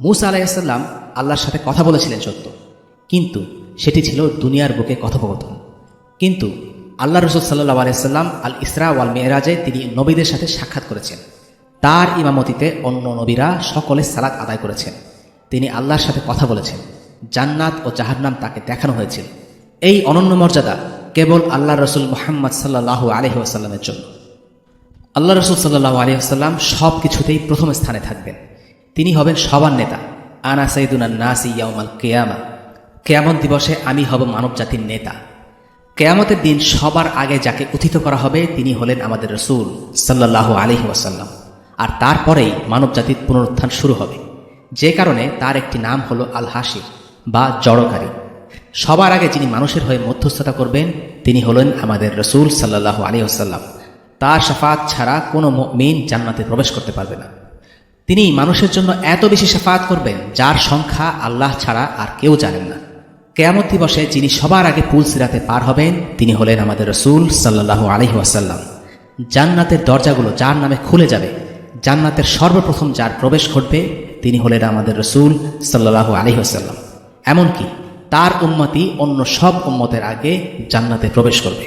মুসা আলাইসাল্লাম আল্লাহর সাথে কথা বলেছিলেন সত্য। কিন্তু সেটি ছিল দুনিয়ার বুকে কথোপকথন। কিন্তু আল্লাহ রসুল সাল্লাহ আলাইসাল্লাম আল ইসরা ওয়াল মেয়েরাজে তিনি নবীদের সাথে সাক্ষাৎ করেছেন। তার ইমামতিতে অন্য নবীরা সকলে সালাত আদায় করেছেন। তিনি আল্লাহর সাথে কথা বলেছেন। জান্নাত ও জাহান্নাম তাকে দেখানো হয়েছিল। এই অনন্য মর্যাদা কেবল আল্লাহ রসুল মোহাম্মদ সাল্লাহ আলহি আসাল্লামের জন্য। আল্লাহ রসুল সাল্লাহ আলহিহাস্লাম সব কিছুতেই প্রথম স্থানে থাকবেন। তিনি হবেন সবার নেতা। আনা সাইদুনা নাসি ইয়াউমাল কেয়ামা। কেয়ামত দিবসে আমি হব মানব জাতির নেতা। কেয়ামতের দিন সবার আগে যাকে উথিত করা হবে তিনি হলেন আমাদের রসুল সাল্লাহ আলহি ওয়াসাল্লাম। আর তারপরেই মানব জাতির পুনরুত্থান শুরু হবে। যে কারণে তার একটি নাম হলো আল হাসির বা জড়কারী। সবার আগে যিনি মানুষের হয়ে মধ্যস্থতা করবেন, তিনি হলেন আমাদের রসুল সাল্লাহ আলী আসাল্লাম তার সাফাত ছাড়া কোনো মেন জান্নাতে প্রবেশ করতে পারবে না। তিনি মানুষের জন্য এত বেশি সাফাত করবেন, যার সংখ্যা আল্লাহ ছাড়া আর কেউ জানেন না। কেয়ামত দিবসে যিনি সবার আগে পুল সিরাতে পার হবেন, তিনি হলেন আমাদের রসুল সাল্লাহ আলহি আসাল্লাম জান্নাতের দরজাগুলো যার নামে খুলে যাবে, জান্নাতের সর্বপ্রথম যার প্রবেশ ঘটবে, তিনি হলেন আমাদের রসুল সাল্লাহ আলহি আসাল্লাম এমনকি তার উন্মতি অন্য সব উন্মতের আগে জান্নাতে প্রবেশ করবে।